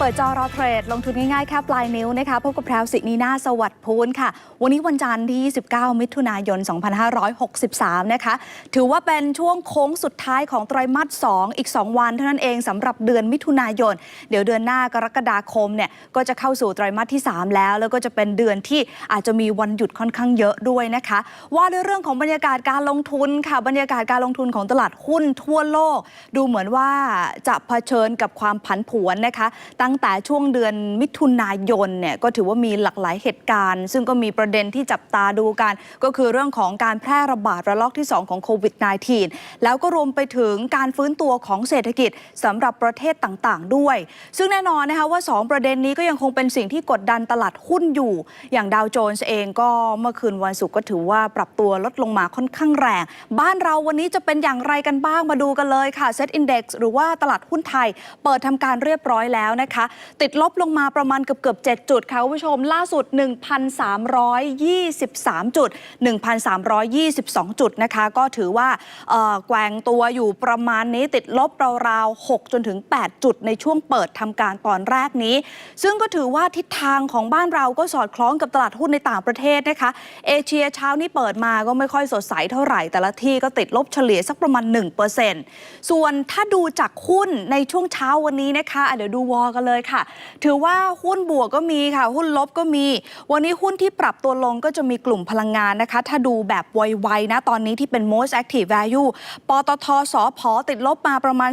เปิดจอรอเทรด ลงทุนง่ายๆ แค่ปลายนิ้วนะคะพบกับแพรวสินีนาสวัสดิ์พูนค่ะ วันนี้วันจันทร์ที่29มิถุนายน 2563 นะคะ ถือว่าเป็นช่วงโค้งสุดท้ายของไตรมาส 2 อีก 2 วันเท่านั้นเองสำหรับเดือนมิถุนายน เดี๋ยวเดือนหน้ากรกฎาคมเนี่ยก็จะเข้าสู่ไตรมาสที่ 3 แล้ว แล้วก็จะเป็นเดือนที่อาจจะมีวันหยุดค่อนข้างเยอะด้วยนะคะ ว่าด้วยเรื่องของบรรยากาศการลงทุนค่ะบรรยากาศการลงทุนของตลาดหุ้นทั่วโลก ดูเหมือนว่าจะเผชิญกับความผันผวนนะคะตั้ง้งแต่ช่วงเดือนมิถุนายนเนี่ยก็ถือว่ามีหลากหลายเหตุการณ์ ซึ่งก็มีประเด็นที่จับตาดูกัน ก็คือเรื่องของการแพร่ระบาดระลอกที่ 2 ของโควิด -19 แล้วก็รวมไปถึงการฟื้นตัวของเศรษฐกิจสำหรับประเทศต่างๆ ด้วย ซึ่งแน่นอนนะคะว่า 2 ประเด็นนี้ก็ยังคงเป็นสิ่งที่กดดันตลาดหุ้นอยู่ อย่างดาวโจนส์เองก็เมื่อคืนวันศุกร์ก็ถือว่าปรับตัวลดลงมาค่อนข้างแรง บ้านเราวันนี้จะเป็นอย่างไรกันบ้างมาดูกันเลยค่ะ Set Index หรือว่าตลาดหุ้นไทย เปิดทำการเรียบร้อยแล้วนะคะติดลบลงมาประมาณเกือบเกือบ7จุดค่ะคุณผู้ชม ล่าสุด 1,323 จุด 1,322 จุดนะคะ ก็ถือว่าแกว่งตัวอยู่ประมาณนี้ติดลบราวๆ6จนถึง 8 จุดในช่วงเปิดทำการตอนแรกนี้ ซึ่งก็ถือว่าทิศทางของบ้านเราก็สอดคล้องกับตลาดหุ้นในต่างประเทศนะคะ เอเชียเช้านี้เปิดมาก็ไม่ค่อยสดใสเท่าไหร่ แต่ละที่ก็ติดลบเฉลี่ยสักประมาณ 1%ส่วนถ้าดูจากหุ้นในช่วงเช้าวันนี้นะคะะเดี๋ยวดูวอกันเลยค่ะ ถือว่าหุ้นบวกก็มีค่ะ หุ้นลบก็มี วันนี้หุ้นที่ปรับตัวลงก็จะมีกลุ่มพลังงานนะคะ ถ้าดูแบบไวๆนะตอนนี้ที่เป็น most active value ปตทสอพอติดลบมาประมาณ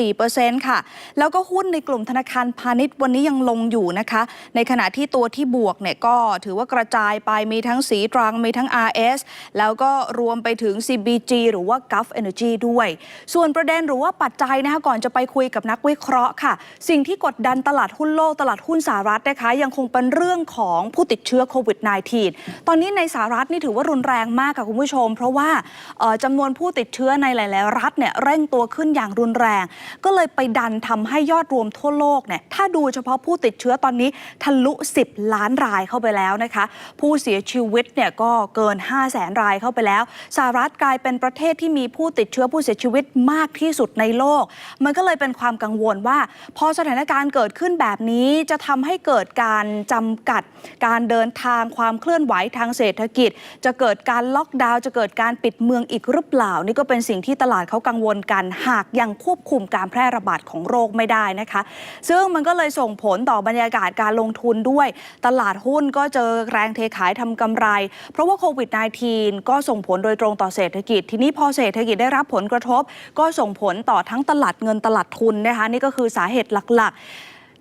2.4%ค่ะ แล้วก็หุ้นในกลุ่มธนาคารพาณิชย์วันนี้ยังลงอยู่นะคะ ในขณะที่ตัวที่บวกเนี่ยก็ถือว่ากระจายไปมีทั้งสีตรังมีทั้ง RS แล้วก็รวมไปถึง CBG หรือว่า Gulf Energy ด้วย ส่วนประเด็นหรือว่าปัจจัยนะคะก่อนจะไปคุยกับนักวิเคราะห์ค่ะ สิ่งที่กดดันตลาดหุ้นโลกตลาดหุ้นสหรัฐนะคะ ยังคงเป็นเรื่องของผู้ติดเชื้อโควิด -19 ตอนนี้ในสหรัฐนี่ถือว่ารุนแรงมากค่ะคุณผู้ชม เพราะว่าเอ่อจำนวนผู้ติดเชื้อในหลาย ๆ รัฐเนี่ยเร่งตัวขึ้นอย่างรุนแรง ก็เลยไปดันทำให้ยอดรวมทั่วโลกเนี่ยถ้าดูเฉพาะผู้ติดเชื้อตอนนี้ทะลุ 10 ล้านรายเข้าไปแล้วนะคะ ผู้เสียชีวิตเนี่ยก็เกิน 5 0 0แสนรายเข้าไปแล้วสหรัฐกลายเป็นประเทศที่มีผู้ติดเชื้อผู้เสียชีวิตมากที่สุดในโลก มันก็เลยเป็นความกังวลว่า พอสถานการณ์เกิดขึ้นแบบนี้จะทำให้เกิดการจำกัด การเดินทางความเคลื่อนไหวทางเศรษฐกิจ จะเกิดการล็อกดาวน์จะเกิดการปิดเมืองอีกหรือเปล่า นี่ก็เป็นสิ่งที่ตลาดเขากังวลกัน หากยังควบคุมการแพร่ระบาดของโรคไม่ได้นะคะ ซึ่งมันก็เลยส่งผลต่อบรรยากาศการลงทุนด้วย ตลาดหุ้นก็เจอแรงเทขายทำกำไร เพราะว่าโควิด -19 ก็ส่งผลโดยตรงต่อเศรษฐกิจ ทีนี้พอเศรษฐกิจได้รับผลกระทบ ก็ส่งผลต่อทั้งตลาดเงินตลาดทุนนะคะนี่ก็คือสาเหตุหลัก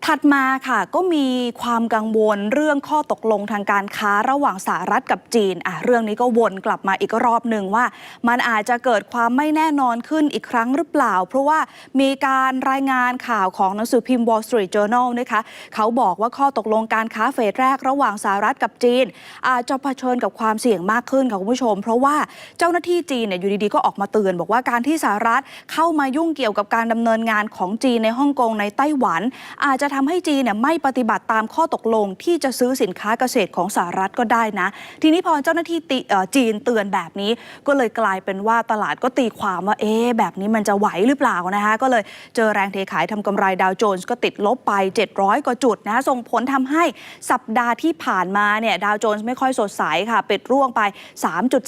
ถัดมาค่ะก็มีความกังวลเรื่องข้อตกลงทางการค้าระหว่างสหรัฐกับจีนอะเรื่องนี้ก็วนกลับมาอีกรอบหนึ่งว่า มันอาจจะเกิดความไม่แน่นอนขึ้นอีกครั้งหรือเปล่า เพราะว่ามีการรายงานข่าวของหนังสือพิมพ์ Wall Street Journal นะคะเขาบอกว่าข้อตกลงการค้าเฟสแรกระหว่างสหรัฐกับจีน อาจจะเผชิญกับความเสี่ยงมากขึ้นค่ะคุณผู้ชม เพราะว่าเจ้าหน้าที่จีนเนี่ยอยู่ดีๆก็ออกมาเตือน บอกว่าการที่สหรัฐเข้ามายุ่งเกี่ยวกับการดำเนินงานของจีนในฮ่องกงในไต้หวัน อาจจะทำให้จีนเนี่ยไม่ปฏิบัติตามข้อตกลงที่จะซื้อสินค้าเกษตรของสหรัฐก็ได้นะ ทีนี้พอเจ้าหน้าที่ติจีนเตือนแบบนี้ ก็เลยกลายเป็นว่าตลาดก็ตีความว่าเอ๊แบบนี้มันจะไหวหรือเปล่านะคะก็เลยเจอแรงเทขายทำกำไรดาวโจนส์ก็ติดลบไป 700 กว่าจุดนะส่งผลทำให้สัปดาห์ที่ผ่านมาเนี่ยดาวโจนส์ไม่ค่อยสดใสค่ะปิดร่วงไป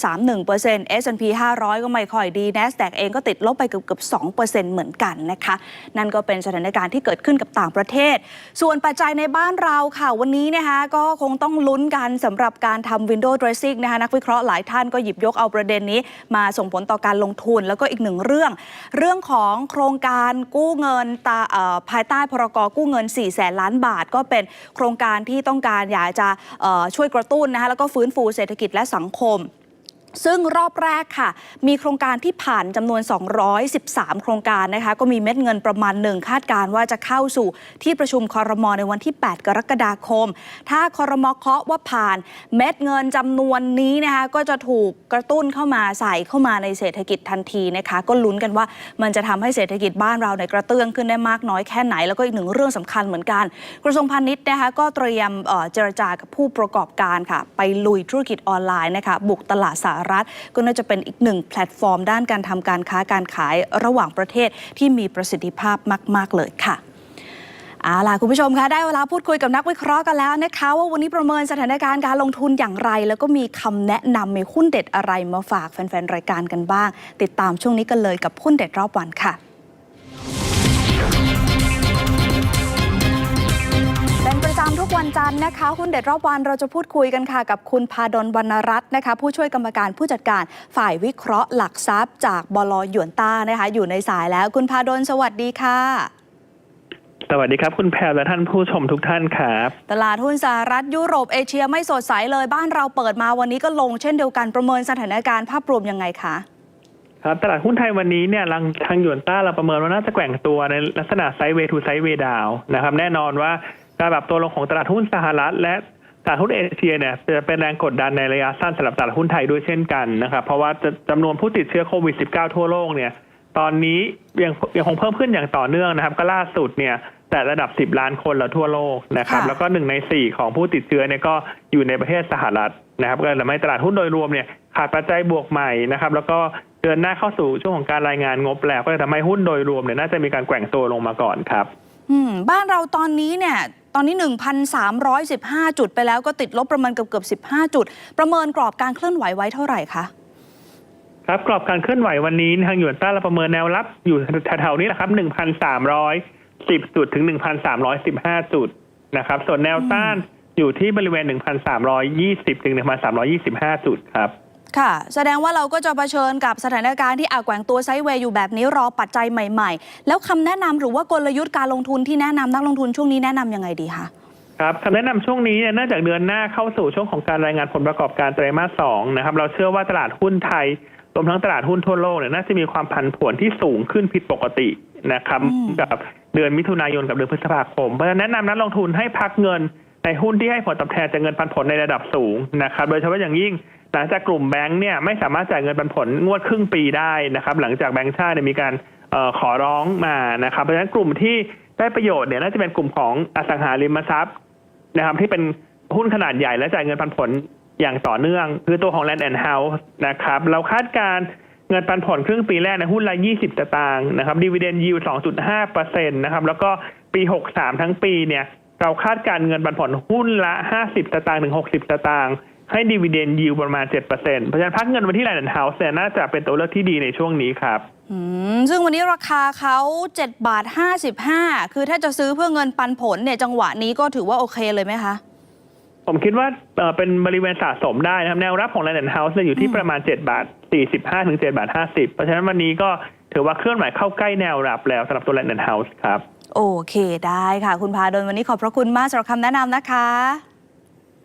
3.31% S&P 500 ก็ไม่ค่อยดี NASDAQ เองก็ติดลบไปเกือบเกือบ2%เหมือนกันนะคะ นั่นก็เป็นสถานการณ์ที่เกิดขึ้นกับต่างประเทศส่วนปัจจัยในบ้านเราค่ะวันนี้นะคะก็คงต้องลุ้นกันสำหรับการทำ window dressing นะคะนักวิเคราะห์หลายท่านก็หยิบยกเอาประเด็นนี้ มาส่งผลต่อการลงทุน แล้วก็อีกหนึ่งเรื่อง เรื่องของโครงการกู้เงินตาภายใต้พรกกู้เงิน4แสนล้านบาท ก็เป็นโครงการที่ต้องการอยากจะช่วยกระตุ้นนะคะแล้วก็ฟื้นฟูเศรษฐกิจและสังคม ซึ่งรอบแรกค่ะ มีโครงการที่ผ่านจำนวน 213 โครงการนะคะ ก็มีเม็ดเงินประมาณหนึ่งคาดการว่าจะเข้าสู่ที่ประชุมคอรมอในวันที่ 8 กรกฎาคม ถ้าคอรมอเคาะว่าผ่านเม็ดเงินจำนวนนี้นะคะก็จะถูกกระตุ้นเข้ามาใส่เข้ามาในเศรษฐกิจทันทีนะคะ ก็ลุ้นกันว่ามันจะทำให้เศรษฐกิจบ้านเราในกระเตื้องขึ้นได้มากน้อยแค่ไหน แล้วก็อีกหนึ่งเรื่องสำคัญเหมือนกัน กระทรวงพาณิชย์นะคะก็เตรียมเจรจากับผู้ประกอบการค่ะ ไปลุยธุรกิจออนไลน์นะคะบุกตลาดสหรัฐ ก็น่าจะเป็นอีกหนึ่งแพลตฟอร์ม ด้านการทำการค้าการขายระหว่างประเทศที่มีประสิทธิภาพมาก ๆ เลยค่ะเอาล่ะคุณผู้ชมคะได้เวลาพูดคุยกับนักวิเคราะห์กันแล้วนะคะว่าวันนี้ประเมินสถานการณ์การลงทุนอย่างไร แล้วก็มีคำแนะนำในหุ้นเด็ดอะไรมาฝากแฟนๆรายการกันบ้าง ติดตามช่วงนี้กันเลยกับหุ้นเด็ดรอบวันค่ะ วันจันทร์นะคะหุ้นเด็ดรอบวันเราจะพูดคุยกันค่ะ กับคุณพาดลวรรณรัตน์นะคะ ผู้ช่วยกรรมการผู้จัดการฝ่ายวิเคราะห์หลักทรัพย์ จากบลหยวนต้านะคะ อยู่ในสายแล้วคุณพาดลสวัสดีค่ะ สวัสดีครับ คุณแพรและท่านผู้ชมทุกท่านครับ ตลาดหุ้นสหรัฐยุโรปเอเชียไม่สดใสเลยบ้านเราเปิดมาวันนี้ก็ลงเช่นเดียวกันประเมินสถานการณ์ภาพรวมยังไงคะครับตลาดหุ้นไทยวันนี้เนี่ยลังทางหยวนต้าเราประเมินว่าน่าจะแกว่งตัวในลักษณะไซด์เวย์ทูไซด์เวย์ดาวนะครับแน่นอนว่า การปรับตัวลงของตลาดหุ้นสหรัฐ และตลาดหุ้นเอเชียเนี่ยจะเป็นแรงกดดันในระยะสั้นสำหรับตลาดหุ้นไทยด้วยเช่นกันนะครับเพราะว่าจะจำนวนผู้ติดเชื้อโควิด -19 ทั่วโลกเนี่ยตอนนี้ยังยังคงเพิ่มขึ้นอย่างต่อเนื่องนะครับ ก็ล่าสุดเนี่ยแต่ระดับ 10 ล้านคนแล้วทั่วโลกนะครับค่ะแล้วก็หนึ่งในสี่ของผู้ติดเชื้อเนี่ยก็อยู่ในประเทศสหรัฐนะครับก็เลยทำให้ตลาดหุ้นโดยรวมเนี่ยขาดปัจจัยบวกใหม่นะครับแล้วก็เดินหน้าเข้าสู่ช่วงของการรายงานงบแล้ว ก็เลยทำให้หุ้นโดยรวมเนี่ยน่าจะมีการแกว่งตัวลงมาก่อนครับ อืมบ้านเราตอนนี้เนี่ย ตอนนี้ 1,315 จุดไปแล้วก็ติดลบประมาณเกือบเกือบ15 จุด ประเมินกรอบการเคลื่อนไหวไว้เท่าไหร่คะครับกรอบการเคลื่อนไหววันนี้ทางหยวนต้าเราประเมินแนวรับอยู่แถวๆนี้นะครับ 1,310 จุดถึง 1,315 จุดนะครับ ส่วนแนวต้านอยู่ที่บริเวณ 1,320 ถึง 1,325 จุดครับ ค่ะ แสดงว่าเราก็จะเผชิญกับสถานการณ์ที่อาแกว่งตัวไซด์เวย์อยู่แบบนี้รอปัจจัยใหม่ ๆ แล้วคำแนะนำหรือว่ากลยุทธ์การลงทุนที่แนะนำนักลงทุนช่วงนี้แนะนำยังไงดีคะครับคำแนะนำช่วงนี้เนี่ยเนื่องจากเดือนหน้าเข้าสู่ช่วงของการรายงานผลประกอบการไตรมาสสองนะครับเราเชื่อว่าตลาดหุ้นไทยรวมทั้งตลาดหุ้นทั่วโลกเนี่ยน่าจะมีความผันผวนที่สูงขึ้นผิดปกตินะครับอืมกับเดือนมิถุนายนกับเดือนพฤษภาคมเพราะฉะนั้นแนะนำนักลงทุนให้พักเงินในหุ้นที่ให้ผลตอบแทนจากเงินปันผลในระดับสูงนะครับ โดยเฉพาะอย่างยิ่ง หลังจากกลุ่มแบงก์เนี่ยไม่สามารถจ่ายเงินปันผลงวดครึ่งปีได้นะครับ หลังจากแบงก์ชาติเนี่ยมีการออขอร้องมานะครับ เพราะฉะนั้นกลุ่มที่ได้ประโยชน์เนี่ยน่าจะเป็นกลุ่มของอสังหาริมทรัพย์นะครับ ที่เป็นหุ้นขนาดใหญ่และจ่ายเงินปันผลอย่างต่อเนื่อง คือตัวของ Land and House นะครับ เราคาดการเงินปันผลครึ่งปีแรกในหุ้นละ 20สตางค์นะครับดีเวเดนยิว2.5เปอร์เซ็นต์นะครับแล้วก็ปี 63 ทั้งปีเนี่ยเราคาดการเงินปันผลหุ้นละ 50สตางค์ถึง 60สตางค์ ให้ดีเวเดนยิวประมาณ7%เเพราะฉะนั้นพักเงินไว้ที่ Land and House เนี่ยน่าจะเป็นตัวเลือกที่ดีในช่วงนี้ครับอืมซึ่งวันนี้ราคาเขา7บาท55 คือถ้าจะซื้อเพื่อเงินปันผลเนี่ยจังหวะนี้ก็ถือว่าโอเคเลยไหมคะผมคิดว่าเอ่อเป็นบริเวณสะสมได้นะครับ แนวรับของ Land and House เนี่ยอยู่ที่ประมาณ 7 บาท 45 ถึง 7 บาท 50 เพราะฉะนั้นวันนี้ก็ถือว่าเคลื่อนไหวเข้าใกล้แนวรับแล้วสำหรับตัว Land and House ครับ โอเคได้ค่ะ คุณพาดลวันนี้ขอบพระคุณมากสำหรับคำแนะนำนะคะ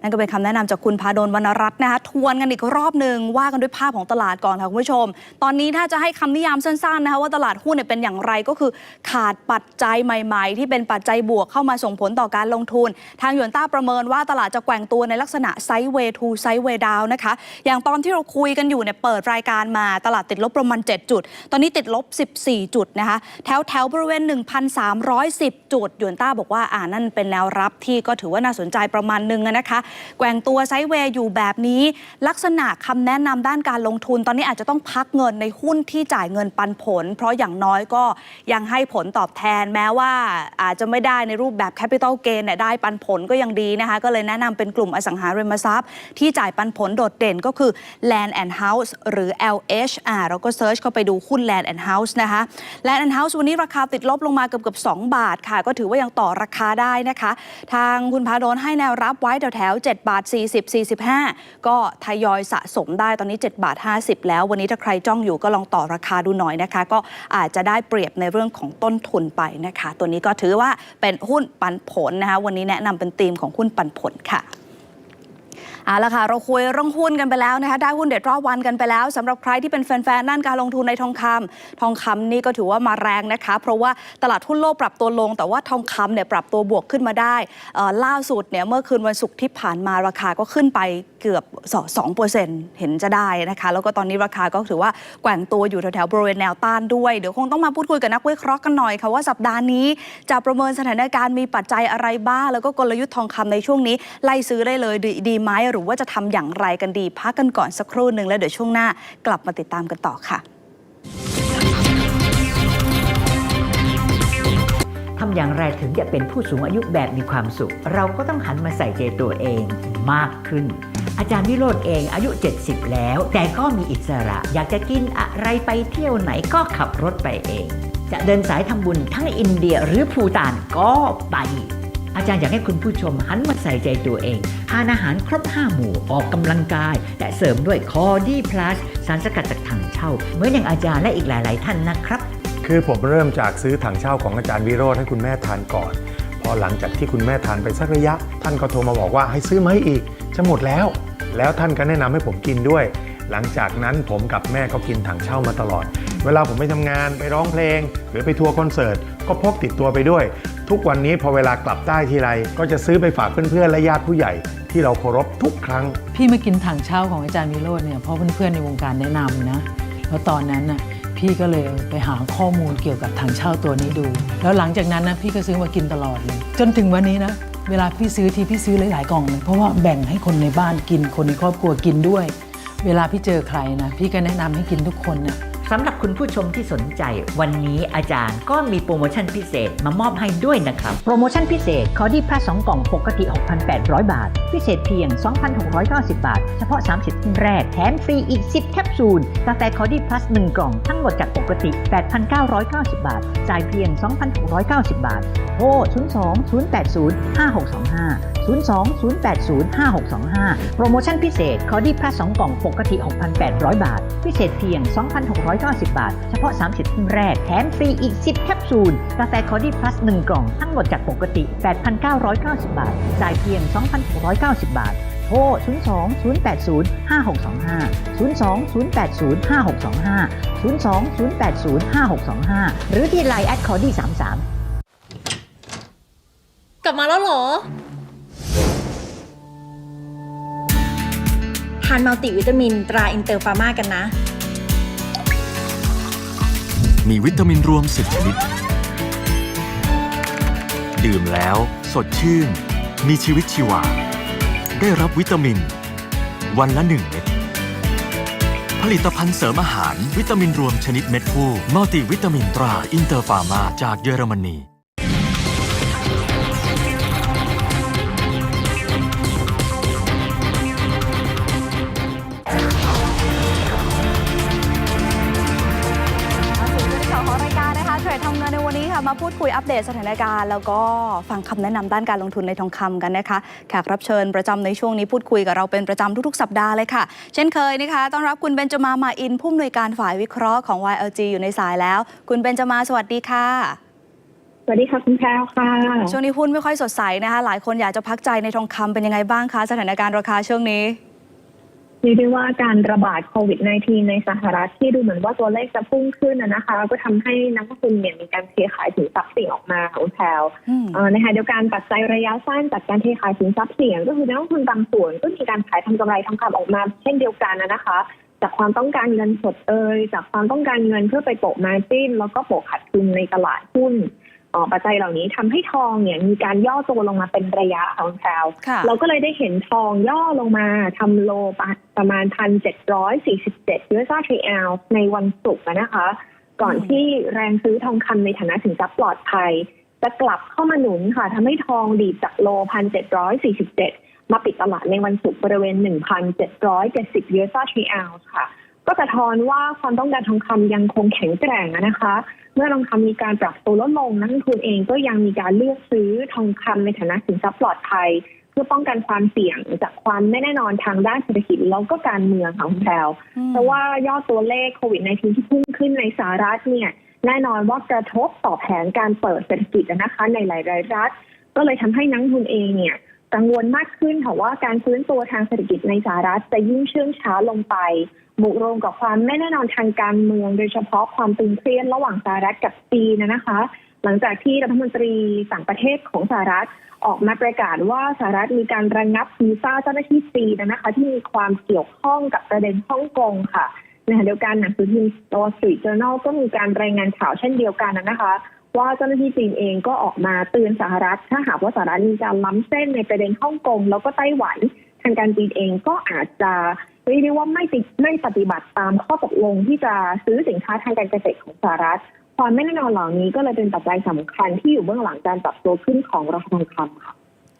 นั่นก็เป็นคำแนะนำจากคุณพาดลวรรณรัตน์นะคะทวนกันอีกรอบหนึ่งว่ากันด้วยภาพของตลาดก่อนค่ะคุณผู้ชม ตอนนี้ถ้าจะให้คำนิยามสั้นๆนะคะว่าตลาดหุ้นเนี่ยเป็นอย่างไรก็คือขาดปัจจัยใหม่ๆ ที่เป็นปัจจัยบวกเข้ามาส่งผลต่อการลงทุน ทางยวนต้าประเมินว่าตลาดจะแกว่งตัวในลักษณะไซด์เวทูไซด์เวดาวนะคะ อย่างตอนที่เราคุยกันอยู่เนี่ยเปิดรายการมาตลาดติดลบประมาณ 7 จุด ตอนนี้ติดลบ 14 จุดนะคะ แถวแถวๆบริเวณ 1,310 จุดยวนต้าบอกว่าอ่านั่นเป็นแนวรับที่ก็ถือว่าน่าสนใจประมาณหนึงนะคะแกว่งตัวไซด์เวย์อยู่แบบนี้ ลักษณะคำแนะนำด้านการลงทุน ตอนนี้อาจจะต้องพักเงินในหุ้นที่จ่ายเงินปันผล เพราะอย่างน้อยก็ยังให้ผลตอบแทนแม้ว่าอาจจะไม่ได้ในรูปแบบแคปิตอลเกนเนี่ยได้ปันผลก็ยังดีนะคะ ก็เลยแนะนำเป็นกลุ่มอสังหาริมทรัพย์ ที่จ่ายปันผลโดดเด่นก็คือ Land and House หรือ LH อ่าเราก็เซิร์ชเข้าไปดูหุ้น Land and House นะคะ Land and House วันนี้ราคาติดลบลงมาเกือบเกือบ2บาทค่ะ ก็ถือว่ายังต่อราคาได้นะคะ ทางคุณพาโดนให้แนวรับไว้แถวแถว7 บาท 40 45 ก็ทยอยสะสมได้ตอนนี้ 7 บาท 50 แล้ว วันนี้ถ้าใครจ้องอยู่ก็ลองต่อราคาดูหน่อยนะคะ ก็อาจจะได้เปรียบในเรื่องของต้นทุนไปนะคะ ตัวนี้ก็ถือว่าเป็นหุ้นปันผลนะคะ วันนี้แนะนำเป็นธีมของหุ้นปันผลค่ะ เอาละค่ะ เราคุยเรื่องหุ้นกันไปแล้วนะคะ ได้หุ้นเด็ดรอบวันกันไปแล้วสำหรับใครที่เป็นแฟนๆด้านการลงทุนในทองคำทองคำนี่ก็ถือว่ามาแรงนะคะ เพราะว่าตลาดหุ้นโลกปรับตัวลง แต่ว่าทองคำเนี่ยปรับตัวบวกขึ้นมาได้ล่าสุดเนี่ยเมื่อคืนวันศุกร์ที่ผ่านมาราคาก็ขึ้นไปเกือบ2เปอร์เซ็นต์เห็นจะได้นะคะ แล้วก็ตอนนี้ราคาก็ถือว่าแกว่งตัวอยู่แถวๆบริเวณแนวต้านด้วยเดี๋ยวคงต้องมาพูดคุยกับนักวิเคราะห์กันหน่อยค่ะว่าสัปดาห์นี้จะประเมินสถานการณ์มีปัจจัยอะไรบ้างแล้วก็กลยุทธ์ทองคำในช่วงนี้ไล่ซื้อได้เลยดีไหมหรือว่าจะทำอย่างไรกันดี พักกันก่อนสักครู่หนึ่งแล้วเดี๋ยวช่วงหน้ากลับมาติดตามกันต่อค่ะทำอย่างไรถึงจะเป็นผู้สูงอายุแบบมีความสุข เราก็ต้องหันมาใส่ใจตัวเองมากขึ้น อาจารย์วิโรธเองอายุ 70 แล้ว แต่ก็มีอิสระ อยากจะกินอะไรไปเที่ยวไหนก็ขับรถไปเอง จะเดินสายทำบุญทั้งอินเดียหรือภูตานก็ไป อาจารย์อยากให้คุณผู้ชมหันมาใส่ใจตัวเองทานอาหารครบ 5 หมู่ออกกำลังกาย และเสริมด้วยคอดีพลัสสารสกัดจากถังเช่า เหมือนอย่างอาจารย์และอีกหลาย ๆ ท่านนะครับ คือผมเริ่มจากซื้อถังเช่าของอาจารย์วิโรธให้คุณแม่ทานก่อน พอหลังจากที่คุณแม่ทานไปสักระยะ ท่านก็โทรมาบอกว่าให้ซื้อมาให้อีกจะหมดแล้ว แล้วท่านก็แนะนำให้ผมกินด้วย หลังจากนั้นผมกับแม่ก็กินถังเช่ามาตลอด เวลาผมไปทำงานไปร้องเพลง หรือไปทัวร์คอนเสิร์ตก็พกติดตัวไปด้วย ทุกวันนี้พอเวลากลับใต้ทีไรก็จะซื้อไปฝากเพื่อนๆและญาติผู้ใหญ่ที่เราเคารพทุกครั้ง พี่มากินถังเช่าของอาจารย์วิโรจน์เนี่ยเพราะเพื่อนๆในวงการแนะนำนะ แล้วตอนนั้นน่ะพี่ก็เลยไปหาข้อมูลเกี่ยวกับถังเช่าตัวนี้ดู แล้วหลังจากนั้นนะพี่ก็ซื้อมากินตลอดเลย จนถึงวันนี้นะเวลาพี่ซื้อทีพี่ซื้อหลายๆกล่องเลยเพราะว่าแบ่งให้คนในบ้านกินคนในครอบครัวกินด้วย เวลาพี่เจอใครนะ พี่ก็แนะนำให้กินทุกคนนะสำหรับคุณผู้ชมที่สนใจ วันนี้อาจารย์ก็มีโปรโมชั่นพิเศษมามอบให้ด้วยนะครับ โปรโมชั่นพิเศษคอดี้พลัส2กล่องปกติ 6,800 บาท พิเศษเพียง 2,690 บาท เฉพาะ 30ท่านแรกแถมฟรีอีก 10 แคปซูลกาแฟคอดี้ พลัส1กล่องทั้งหมดจากปกติ 8,990 บาท จ่ายเพียง 2,690 บาท โทร 02 080 5625 02 080 5625 โปรโมชั่นพิเศษคอดี้พลัส2กล่องปกติ 6,800 บาท พิเศษเพียง 2,690 บาท เฉพาะ 30ท่านแรก แถมฟรีอีก 10 แคปซูล กาแฟคอดี้พลัส1กล่องทั้งหมดจากปกติ 8,990 บาท จ่ายเพียง 2,690 บาท โทร 02 080 5625 02 080 5625 02 080 5625 หรือที่ไลน์แอดคอดี้33 กลับมาแล้วเหรอ ทานมัลติวิตามินตราอินเตอร์ฟาร์มากันนะ มีวิตามินรวม 10 ชนิด ดื่มแล้ว สดชื่น มีชีวิตชีวา ได้รับวิตามิน วันละหนึ่งเม็ด ผลิตภัณฑ์เสริมอาหารวิตามินรวมชนิดเม็ดฟูมัลติวิตามินตราอินเตอร์ฟาร์มาจากเยอรมนี ค่ะมาพูดคุยอัปเดตสถานการณ์ แล้วก็ฟังคำแนะนำด้านการลงทุนในทองคำกันนะคะ แขกรับเชิญประจำในช่วงนี้พูดคุยกับเราเป็นประจำทุกๆ สัปดาห์เลยค่ะ เช่นเคยนะคะต้อนรับคุณเบนจมามาอินผู้อำนวยการฝ่ายวิเคราะห์ของ YLG อยู่ในสายแล้ว คุณเบนจมาสวัสดีค่ะสวัสดีค่ะคุณแพรวค่ะ ช่วงนี้หุ้นไม่ค่อยสดใสนะคะ หลายคนอยากจะพักใจในทองคำเป็นยังไงบ้างคะสถานการณ์ราคาช่วงนี้ เรียกได้ว่าการระบาดโควิด -19 ในสหรัฐที่ดูเหมือนว่าตัวเลขจะพุ่งขึ้นนะนะคะ ก็ทำให้นักลงทุนเนี่ยมีการเทขายสินทรัพย์เสี่ยงออกมาค่ะคุณแพรวอืมเอ่อในขณะเดียวกันปัจจัยระยะสั้นจากการเทขายสินทรัพย์เสี่ยง ก็คือนักลงทุนบางส่วนก็มีการขายทำกำไรทองคำออกมา เช่นเดียวกันนะนะคะ จากความต้องการเงินสดเอ่ยจากความต้องการเงินเพื่อไปโปะมาจิ้นแล้วก็โปะขาดทุนในตลาดหุ้นเอ่อ ปัจจัยเหล่านี้ทำให้ทองเนี่ยมีการย่อตัวลงมาเป็นระยะค่ะคุณแพรวค่ะเราก็เลยได้เห็นทองย่อลงมาทำโลประมาณ1,747 US TRL ในวันศุกร์อะนะคะ ก่อนอืมที่แรงซื้อทองคำในฐานะสินทรัพย์ปลอดภัย จะกลับเข้ามาหนุนค่ะทำให้ทองดีดจากโล1,747มาปิดตลาดในวันศุกร์บริเวณ1,770 US TRL ค่ะ ก็สะท้อนว่าความต้องการทองคำยังคงแข็งแกร่งอะนะคะ เมื่อทองคำมีการปรับตัวลดลงนักลงทุนเองก็ยังมีการเลือกซื้อทองคำในฐานะสินทรัพย์ปลอดภัย เพื่อป้องกันความเสี่ยงจากความไม่แน่นอนทางด้านเศรษฐกิจแล้วก็การเมืองของคุณแพรวอืมเพราะว่ายอดตัวเลขโควิด -19 ที่พุ่งขึ้นในสหรัฐเนี่ยแน่นอนว่ากระทบต่อแผนการเปิดเศรษฐกิจนะคะในหลายๆรัฐ ก็เลยทำให้นักลงทุนเองเนี่ย กังวลมากขึ้นค่ะว่าการฟื้นตัวทางเศรษฐกิจในสหรัฐจะยิ่งเชื่องช้าลงไปบวกรวมกับความไม่แน่นอนทางการเมือง โดยเฉพาะความตึงเครียดระหว่างสหรัฐกับจีนนะคะ หลังจากที่รัฐมนตรีต่างประเทศของสหรัฐออกมาประกาศว่าสหรัฐมีการระงงับวีซ่าเจ้าหน้าที่จีนนะคะ ที่มีความเกี่ยวข้องกับประเด็นฮ่องกงค่ะในขณะเดียวกันหนังสือพิมพ์ Wall Street Journal ก็มีการรายงานข่าวเช่นเดียวกันนะคะ ว่าเจ้าหน้าที่จีนเองก็ออกมาเตือนสหรัฐ ถ้าหากว่าสหรัฐมีการล้ำเส้นในประเด็นฮ่องกงแล้วก็ไต้หวัน ทางการจีนเองก็อาจจะเรียกได้ว่าไม่ติดไม่ปฏิบัติตามข้อตกลงที่จะซื้อสินค้าทางการเกษตรของสหรัฐความไม่แน่นอนเหล่านี้ก็เลยเป็นปัจจัยสำคัญที่อยู่เบื้องหลังการปรับตัวขึ้นของราคาทองคำค่ะ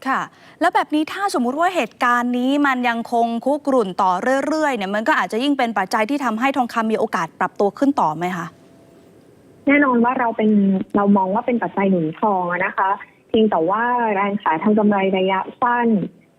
ค่ะ แล้วแบบนี้ถ้าสมมุติว่าเหตุการณ์นี้มันยังคงคุกรุ่นต่อเรื่อยๆเนี่ยมันก็อาจจะยิ่งเป็นปัจจัยที่ทำให้ทองคำมีโอกาสปรับตัวขึ้นต่อไหมคะ แน่นอนว่าเราเป็นเรามองว่าเป็นปัจจัยหนุนทองอะนะคะ เพียงแต่ว่าแรงขายทางกำไรระยะสั้น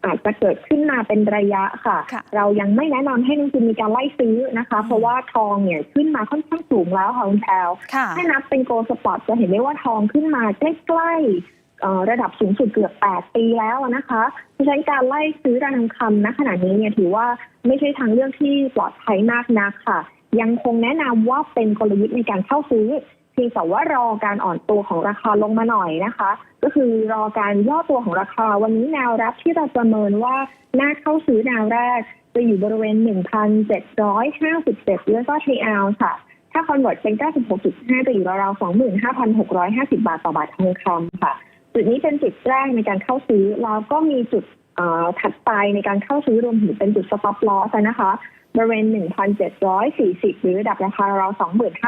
อาจจะเกิดขึ้นมาเป็นระยะค่ะค่ะเรายังไม่แนะนำให้นักลงทุนมีการไล่ซื้อนะคะ เพราะว่าทองเนี่ยขึ้นมาค่อนข้างสูงแล้วค่ะคุณแพลวค่ะถ้านับเป็นโกลสปอร์ตจะเห็นได้ว่าทองขึ้นมาใกล้ๆเอ่อระดับสูงสุดเกือบ 8 ปีแล้วนะคะเพราะฉะนั้นการไล่ซื้อราคาทองคำณขณะนี้เนี่ยถือว่าไม่ใช่ทางเลือกที่ปลอดภัยมากนักค่ะ ยังคงแนะนำว่าเป็นกลยุทธ์ในการเข้าซื้อ เพียงแต่ว่ารอการอ่อนตัวของราคาลงมาหน่อยนะคะ ก็คือรอการย่อตัวของราคา วันนี้แนวรับที่เราประเมินว่าน่าเข้าซื้อแนวแรกจะอยู่บริเวณ 1,757แล้วก็ทีอาค่ะ ถ้าคอนเวิร์ตเป็น 96.5 จะอยู่ราวๆ25,650 บาทต่อบาททองคำค่ะ จุดนี้เป็นจุดแรกในการเข้าซื้อแล้วก็มีจุดอ่อถัดไปในการเข้าซื้อรวมถึงเป็นจุด stop loss นะคะ บริเวณ 1,740 หรือระดับราคาราว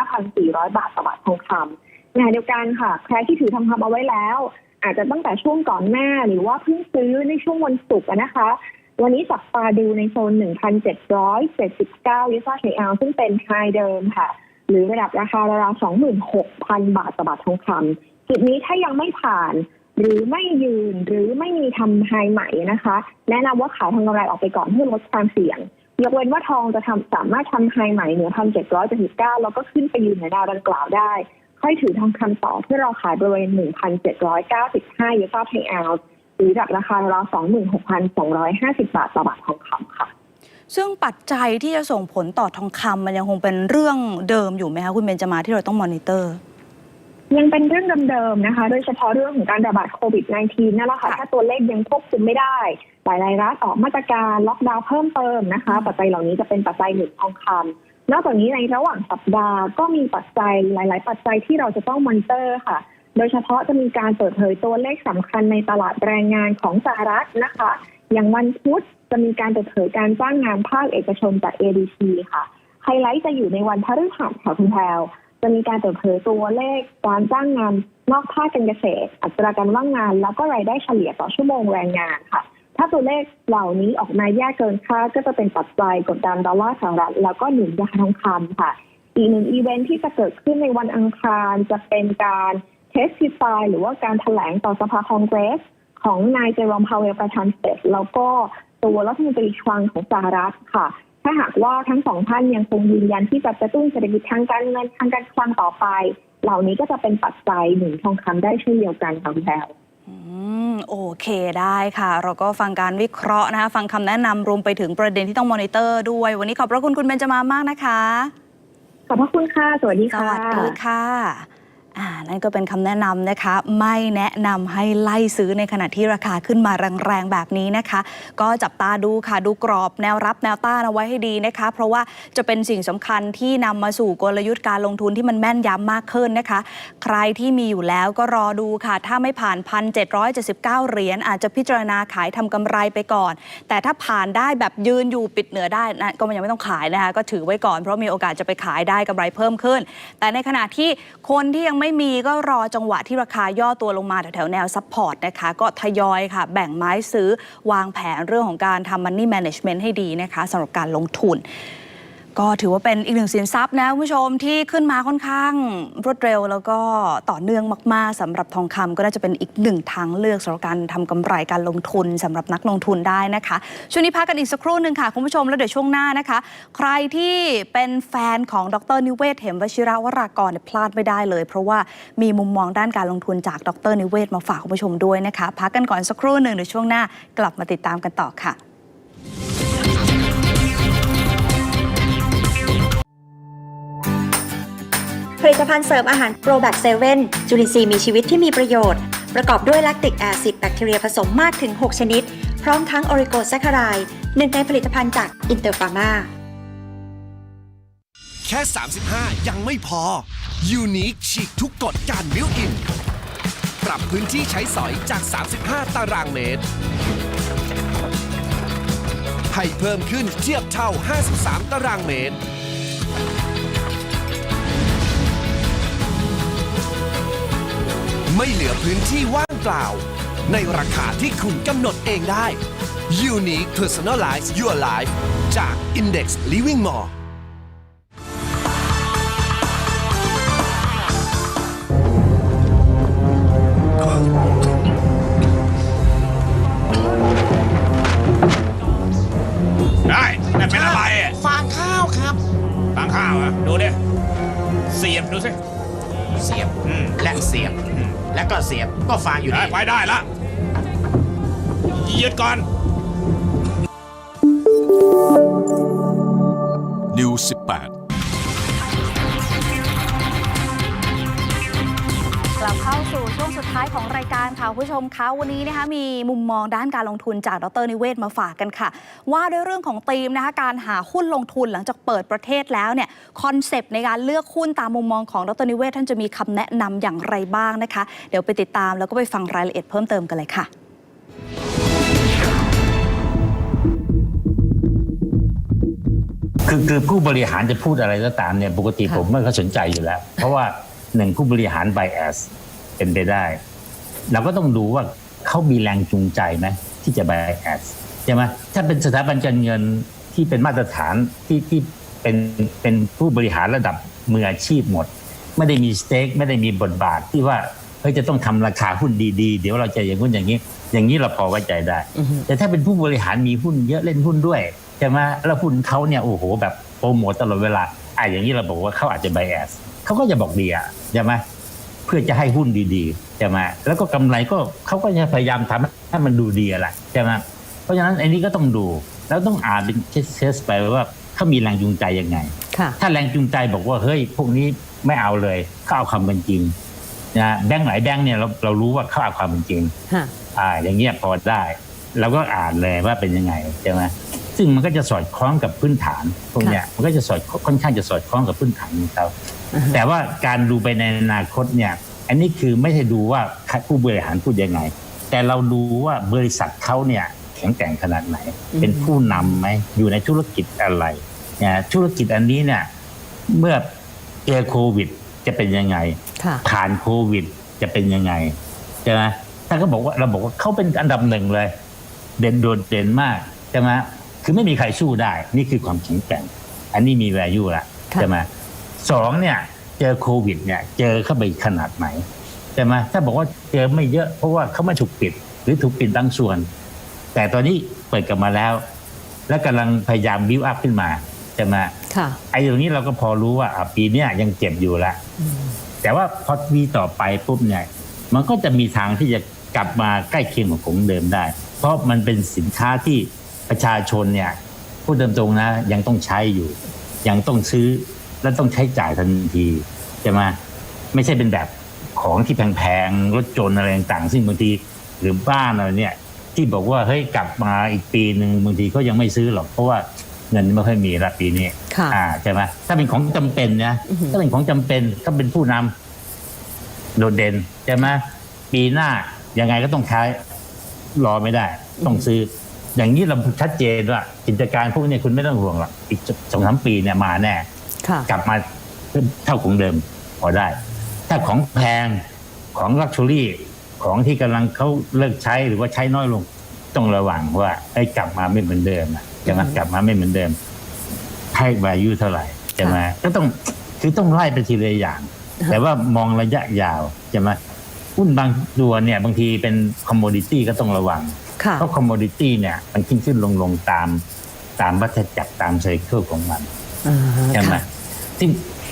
25,400 บาทต่อบาททองคำขณะเดียวกันค่ะ ใครที่ถือทองคำเอาไว้แล้ว อาจจะตั้งแต่ช่วงก่อนหน้าหรือว่าเพิ่งซื้อในช่วงวันศุกร์นะคะ วันนี้จับตาดูในโซน 1,779ยูโรเทอลซึ่งเป็นไฮเดิมค่ะ หรือระดับราคาราว26,000 บาทต่อบาททองคำจุดนี้ถ้ายังไม่ผ่านหรือไม่ยืนหรือไม่มีทำไฮใหม่นะคะ แนะนำว่าขายทางกำไรออกไปก่อนเพื่อลดความเสี่ยง ยกเว้นว่าทองจะทำสามารถทำไฮใหม่เหนือพันเจ็ดร้อยเจ็ดสิบเก้าแล้วก็ขึ้นไปยืนในดาวดังกล่าวได้ ค่อยถือทองคำต่อเพื่อเราขายบริเวณหนึ่งพันเจ็ดร้อยเก้าสิบห้ายูโรเทอลหรือระดับราคาราวสองหมื่นหกพันสองร้อยห้าสิบบาทต่อบาททองคำค่ะ ซึ่งปัจจัยที่จะส่งผลต่อทองคำมันยังคงเป็นเรื่องเดิมอยู่ไหมคะคุณเบนจามาที่เราต้องมอนิเตอร์ ยังเป็นเรื่องเดิมๆนะคะ โดยเฉพาะเรื่องของการระบาดโควิด -19 นั่นแหละค่ะค่ะถ้าตัวเลขยังควบคุมไม่ได้ หลายๆรัฐออกมาตรการล็อกดาวน์เพิ่มเติมนะคะ ปัจจัยเหล่านี้จะเป็นปัจจัยหนุนทองคำนอกจากนี้ในระหว่างสัปดาห์ก็มีปัจจัยหลาย ๆ ปัจจัยที่เราจะต้องมอนิเตอร์ค่ะ โดยเฉพาะจะมีการเปิดเผยตัวเลขสำคัญในตลาดแรงงานของสหรัฐนะคะ อย่างวันพุธจะมีการเปิดเผยการจ้างงานภาคเอกชนจาก ADP ค่ะไฮไลท์จะอยู่ในวันพฤหัสค่ะคุณแพลว จะมีการเปิดเผยตัวเลขการจ้างงานนอกภาคการเกษตร อัตราการว่างงาน แล้วก็รายได้เฉลี่ยต่อชั่วโมงแรงงานค่ะ ถ้าตัวเลขเหล่านี้ออกมาแย่เกินคาดก็จะเป็นปัจจัยกดดันดอลลาร์สหรัฐแล้วก็หนุนราคาทองคำค่ะ อีกหนึ่งอีเวนท์ที่จะเกิดขึ้นในวันอังคารจะเป็นการเทสติฟายหรือว่าการแถลงต่อสภาคองเกรส ของนายเจอรอมพาวเวลประธานเฟดแล้วก็ตัวรัฐมนตรีคลังของสหรัฐค่ะ ถ้าหากว่าทั้งสองท่านยังคงยืนยันที่จะกระตุ้นเศรษฐกิจทางการเงินทางการคลังต่อไป เหล่านี้ก็จะเป็นปัจจัยหนุนทองคำได้เช่นเดียวกันค่ะคุณแพรวอืมโอเคได้ค่ะ เราก็ฟังการวิเคราะห์นะคะ ฟังคำแนะนำรวมไปถึงประเด็นที่ต้องมอนิเตอร์ด้วย วันนี้ขอบพระคุณคุณเบนจามามากนะคะ ขอบพระคุณค่ะ สวัสดีสค่ะวัสดีค่ะอ่า นั่นก็เป็นคำแนะนำนะคะ ไม่แนะนำให้ไล่ซื้อในขณะที่ราคาขึ้นมาแรงๆแบบนี้นะคะ ก็จับตาดูค่ะดูกรอบแนวรับแนวต้านเอาไว้ให้ดีนะคะ เพราะว่าจะเป็นสิ่งสำคัญที่นำมาสู่กลยุทธ์การลงทุนที่มันแม่นยำมากขึ้นนะคะ ใครที่มีอยู่แล้วก็รอดูค่ะ ถ้าไม่ผ่าน 1,779 เหรียญอาจจะพิจารณาขายทำกำไรไปก่อน แต่ถ้าผ่านได้แบบยืนอยู่ปิดเหนือได้นะก็มันยังไม่ต้องขายนะคะก็ถือไว้ก่อนเพราะมีโอกาสจะไปขายได้กำไรเพิ่มขึ้น แต่ในขณะที่คนที่ยังไม่มีก็รอจังหวะที่ราคาย่อตัวลงมาแถวๆแนวซัพพอร์ตนะคะ ก็ทยอยค่ะ แบ่งไม้ซื้อวางแผนเรื่องของการทำ money management ให้ดีนะคะสำหรับการลงทุน ก็ถือว่าเป็นอีกหนึ่งสินทรัพย์นะคุณผู้ชมที่ขึ้นมาค่อนข้างรวดเร็ว แล้วก็ต่อเนื่องมาก ๆสำหรับทองคำก็น่าจะเป็นอีกหนึ่งทางเลือกสำหรับการทำกำไรการลงทุนสำหรับนักลงทุนได้นะคะ ช่วงนี้พักกันอีกสักครู่หนึ่งค่ะ คุณผู้ชมแล้วเดี๋ยวช่วงหน้านะคะ ใครที่เป็นแฟนของดรนิเวศ เหมวชิระวรากรเนี่ยพลาดไม่ได้เลย เพราะว่ามีมุมมองด้านการลงทุนจากดรนิเวศมาฝากคุณผู้ชมด้วยนะคะ พักกันก่อนสักครู่หนึ่งเดี๋ยวช่วงหน้ากลับมาติดตามกันต่อค่ะ ผลิตภัณฑ์เสริมอาหารโปรแบคเซเว่นจุลินทรีย์มีชีวิตที่มีประโยชน์ ประกอบด้วยแลคติกแอซิดแบคทีเรียผสมมากถึง 6 ชนิด พร้อมทั้งออริโกแซคคารายหนึ่งในผลิตภัณฑ์จากอินเตอร์ฟาร์มาแค่ 35 ยังไม่พอ ยูนิคฉีกทุกกฎการบิวอิน ปรับพื้นที่ใช้สอยจาก 35 ตารางเมตร ให้เพิ่มขึ้นเทียบเท่า 53 ตารางเมตร ไม่เหลือพื้นที่ว่างเปล่า ในราคาที่คุณกำหนดเองได้ Unique Personalize Your Life จาก Index Living Mall ก็เสียบก็ฟางอยู่ได้ดี ไปได้ละหยุดก่อน นิว18 กลับเข้าสู่ ช่วงสุดท้ายของรายการค่ะคุณผู้ชมคะวันนี้นะคะมีมุมมองด้านการลงทุนจากดรนิเวศมาฝากกันค่ะ ว่าด้วยเรื่องของธีมนะคะการหาหุ้นลงทุนหลังจากเปิดประเทศแล้วเนี่ยคอนเซปต์ในการเลือกหุ้นตามมุมมองของดรนิเวศท่านจะมีคำแนะนำอย่างไรบ้างนะคะ เดี๋ยวไปติดตามแล้วก็ไปฟังรายละเอียดเพิ่มเติมกันเลยค่ะคือคือผู้บริหารจะพูดอะไรก็ตามเนี่ยปกติผมไม่ค่อยสนใจอยู่แล้ว เพราะว่าหนึ่งผู้บริหารไบแอส เป็นไปได้ เราก็ต้องดูว่าเขามีแรงจูงใจไหมที่จะไบแอสใช่ไหมถ้าเป็นสถาบันการเงินที่เป็นมาตรฐานที่ที่เป็นเป็นผู้บริหารระดับมืออาชีพหมด ไม่ได้มีสเต็กไม่ได้มีบทบาทที่ว่าเฮ้ยจะต้องทำราคาหุ้นดีๆ เดี๋ยวเราจะอย่างนู้นอย่างนี้ อย่างนี้เราพอไว้ใจได้ แต่ถ้าเป็นผู้บริหารมีหุ้นเยอะเล่นหุ้นด้วยใช่ไหมแล้วหุ้นเขาเนี่ยโอ้โหแบบโปรโมตตลอดเวลาอะอย่างนี้เราบอกว่าเขาอาจจะไบแอสเขาก็จะบอกดีอะใช่ไหม เพื่อจะให้หุ้นดีๆใช่ไหมแล้วก็กำไรก็เขาก็จะพยายามทำให้มันดูดีอะแหละใช่ไหมเพราะฉะนั้นอันนี้ก็ต้องดู แล้วต้องอ่านเป็นเคสๆไปว่าเขามีแรงจูงใจยังไงค่ะถ้าแรงจูงใจบอกว่าเฮ้ยพวกนี้ไม่เอาเลยเขาเอาความเป็นจริงนะแบงค์หลายแบงค์เนี่ยเราเรารู้ว่าเขาเอาความเป็นจริงค่ะอ่าอย่างเงี้ยพอได้เราก็อ่านเลยว่าเป็นยังไงใช่ไหมซึ่งมันก็จะสอดคล้องกับพื้นฐานพวกเนี้ยมันก็จะสอดค่อนข้างจะสอดคล้องกับพื้นฐานของเขา แต่ว่าการดูไปในอนาคตเนี่ย อันนี้คือไม่ใช่ดูว่าผู้บริหารพูดยังไง แต่เราดูว่าบริษัทเขาเนี่ยแข็งแกร่งขนาดไหน เป็นผู้นำไหมอยู่ในธุรกิจอะไรเนี่ยธุรกิจอันนี้เนี่ยเมื่อเจอโควิด จะเป็นยังไงค่ะผ่านโควิด จะเป็นยังไงใช่ไหมถ้าเขาบอกว่าเราบอกว่าเขาเป็นอันดับหนึ่งเลย เด่นโดดเด่นมากใช่ไหมคือไม่มีใครสู้ได้ นี่คือความแข็งแกร่ง อันนี้มี value ละค่ะใช่ไหม สองเนี่ย เจอโควิดเนี่ย เจอเข้าไปขนาดไหนใช่ไหมถ้าบอกว่าเจอไม่เยอะเพราะว่าเขาไม่ถูกปิด หรือถูกปิดบางส่วน แต่ตอนนี้เปิดกลับมาแล้ว และกำลังพยายามบิวอัพขึ้นมาใช่ไหมค่ะไอ้ตรงนี้เราก็พอรู้ว่าอะปีเนี้ยยังเจ็บอยู่ละแต่ว่าพอปีต่อไปปุ๊บเนี่ยมันก็จะมีทางที่จะกลับมาใกล้เคียงกับของเดิมได้ เพราะมันเป็นสินค้าที่ประชาชนเนี่ยพูดตรงๆนะยังต้องใช้อยู่ ยังต้องซื้อ และต้องใช้จ่ายทันทีใช่ไหมไม่ใช่เป็นแบบของที่แพงๆรถจนต์อะไรต่างๆซึ่งบางทีหรือบ้านอะไรเนี่ยที่บอกว่าเฮ้ยกลับมาอีกปีหนึ่งบางทีก็ยังไม่ซื้อหรอกเพราะว่าเงินไม่ค่อยมีละปีนี้ค่ะอ่าใช่ไหมถ้าเป็นของจำเป็นนะอือหือถ้าเป็นของจำเป็นก็เป็นผู้นำโดดเด่นใช่ไหมปีหน้ายังไงก็ต้องใช้รอไม่ได้ ต้องซื้อ อย่างนี้เราชัดเจนว่ากิจการพวกนี้คุณไม่ต้องห่วงหรอกอีกสองสามปีเนี่ยมาแน่ค่ะ กลับมาเท่าของเดิมพอได้ ถ้าของแพงของลักชัวรี่ของที่กำลังเขาเลิกใช้หรือว่าใช้น้อยลง ต้องระวังว่าไอ้กลับมาไม่เหมือนเดิมอะจะมากลับมาไม่เหมือนเดิมให้ value เท่าไหร่ใช่ไหมก็ต้องคือต้องไล่ไปทีละอย่าง แต่ว่ามองระยะยาวใช่ไหมหุ้นบางตัวเนี่ยบางทีเป็น commodity ก็ต้องระวังค่ะเพราะ commodity เนี่ยมันขึ้นขึ้นลงลงตามตามวัฏจักรตามไซเคิลของมัน อ่าใช่ไหมค่ะที่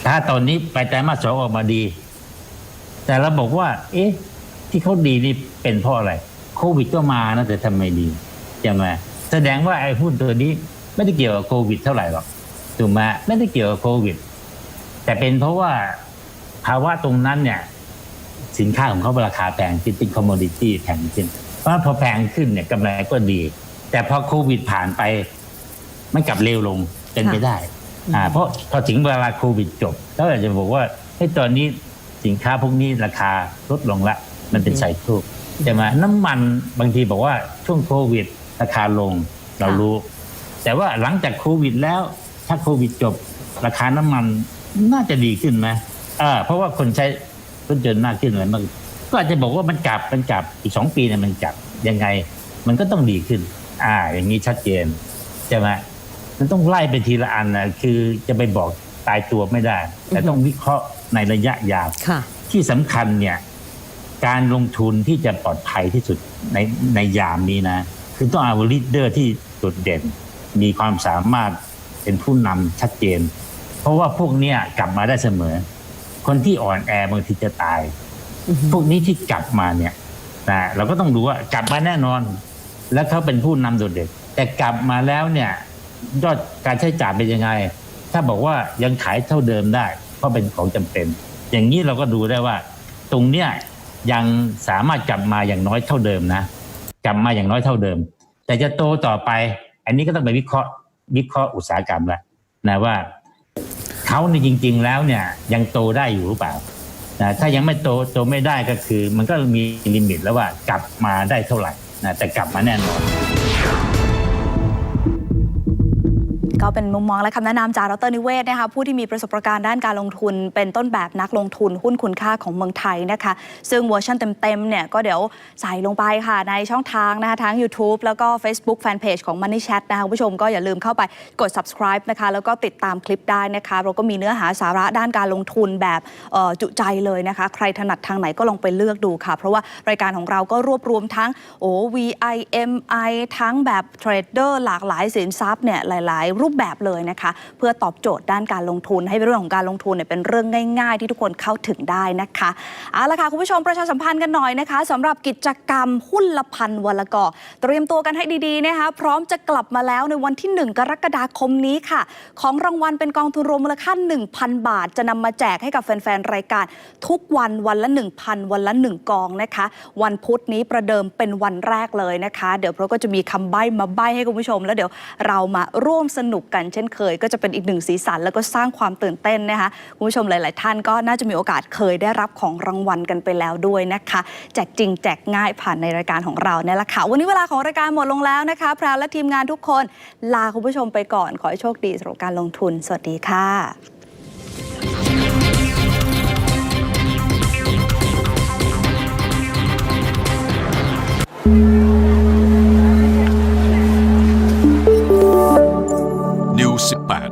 ถ้าตอนนี้ไปไตรมาสสองออกมาดี แต่เราบอกว่า เอ๊ะ ที่เขาดีนี่เป็นเพราะอะไร โควิดก็มานะแต่ทำไมดีใช่ไหมแสดงว่าไอ้หุ้นตัวนี้ ไม่ได้เกี่ยวกับโควิดเท่าไหร่หรอกถูกไหมไม่ได้เกี่ยวกับโควิด แต่เป็นเพราะว่าภาวะตรงนั้นเนี่ย สินค้าของเขาราคาแพงขึ้นเป็นคอมมอดิตี้แพงขึ้นเพราะฉะนั้นพอแพงขึ้นเนี่ยกำไรก็ดี แต่พอโควิดผ่านไป มันกลับเร็วลงเป็นไปได้ อ่าเพราะพอถึงเวลาโควิดจบก็อาจจะบอกว่าไอ้ยตอนนี้สินค้าพวกนี้ราคาลดลงละ มันเป็นไซเคิลใช่ไหมน้ำมันบางทีบอกว่าช่วงโควิด ราคาลงเรารู้ แต่ว่าหลังจากโควิดแล้ว ถ้าโควิดจบ ราคาน้ำมันน่าจะดีขึ้นไหมอ่าเพราะว่าคนใช้รถยนต์มากขึ้นอะไรมากก็อาจจะบอกว่ามันกลับมันกลับอีกสองปีเนี่ยมันกลับยังไง มันก็ต้องดีขึ้น อ่า อย่างนี้ชัดเจนใช่ไหม มันต้องไล่ไปทีละอันนะคือจะไปบอกตายตัวไม่ได้ แต่ต้องวิเคราะห์ในระยะยาวค่ะที่สำคัญเนี่ย การลงทุนที่จะปลอดภัยที่สุดในในยามนี้นะ คือต้องเอาลีดเดอร์ที่โดดเด่น มีความสามารถเป็นผู้นำชัดเจน เพราะว่าพวกเนี้ยกลับมาได้เสมอ คนที่อ่อนแอบางทีจะตาย พวกนี้ที่กลับมาเนี่ยนะเราก็ต้องดูว่ากลับมาแน่นอน แล้วเขาเป็นผู้นำโดดเด่นแต่กลับมาแล้วเนี่ย ยอดการใช้จ่ายเป็นยังไง ถ้าบอกว่ายังขายเท่าเดิมได้เพราะเป็นของจำเป็น อย่างนี้เราก็ดูได้ว่า ตรงเนี้ยยังสามารถกลับมาอย่างน้อยเท่าเดิมนะกลับมาอย่างน้อยเท่าเดิม แต่จะโตต่อไป อันนี้ก็ต้องไปวิเคราะห์วิเคราะห์อุตสาหกรรมละนะว่าเขาในจริง ๆ แล้วเนี่ยยังโตได้อยู่หรือเปล่านะถ้ายังไม่โตโตไม่ได้ก็คือ มันก็มีลิมิตแล้วว่ากลับมาได้เท่าไหร่นะแต่กลับมาแน่นอน ก็เป็นมุมมองและคำแนะนำจากดรนิเวศนะคะผู้ที่มีประสบการณ์ด้านการลงทุน เป็นต้นแบบนักลงทุนหุ้นคุณค่าของเมืองไทยนะคะซึ่งเวอร์ชันเต็มๆเนี่ยก็เดี๋ยวใส่ลงไปค่ะในช่องทางนะคะทั้ง YouTube แล้วก็ Facebook Fanpage ของ Money Chat นะคะคุณผู้ชมก็อย่าลืมเข้าไปกด subscribe นะคะแล้วก็ติดตามคลิปได้นะคะเราก็มีเนื้อหาสาระด้านการลงทุนแบบจุใจเลยนะคะใครถนัดทางไหนก็ลองไปเลือกดูค่ะ เพราะว่ารายการของเราก็รวบรวมทั้งโอ้ VIMI ทั้งแบบเทรดเดอร์หลากหลายสินทรัพย์เนี่ยหลาย ๆ รูปแบบเลยนะคะ เพื่อตอบโจทย์ด้านการลงทุน ให้เรื่องของการลงทุนเนี่ยเป็นเรื่องง่าย ๆ ที่ทุกคนเข้าถึงได้นะคะเอาละค่ะคุณผู้ชมประชาสัมพันธ์กันหน่อยนะคะสำหรับกิจกรรมหุ้นละพันวันละกอเตรียมตัวกันให้ดีๆนะคะพร้อมจะกลับมาแล้วในวันที่ 1 กรกฎาคมนี้ค่ะ ของรางวัลเป็นกองทุนรวมมูลค่า1,000 บาท จะนำมาแจกให้กับแฟนๆรายการ ทุกวันวันละ 1,000 วันละ 1 กองนะคะ วันพุธนี้ประเดิมเป็นวันแรกเลยนะคะ เดี๋ยวเราก็จะมีคำใบ้มาใบ้ให้คุณผู้ชม แล้วเดี๋ยวเรามาร่วมสนุกกันเช่นเคย ก็จะเป็นอีกหนึ่งสีสัน แล้วก็สร้างความตื่นเต้นนะคะคุณผู้ชมหลาย ๆ ท่านก็น่าจะมีโอกาสเคยได้รับของรางวัลกันไปแล้วด้วยนะคะ แจกจริงแจกง่ายผ่านในรายการของเราเนี่ยแหละค่ะวันนี้เวลาของรายการหมดลงแล้วนะคะแพรวและทีมงานทุกคนลาคุณผู้ชมไปก่อนขอให้โชคดีสำหรับการลงทุน สวัสดีค่ะ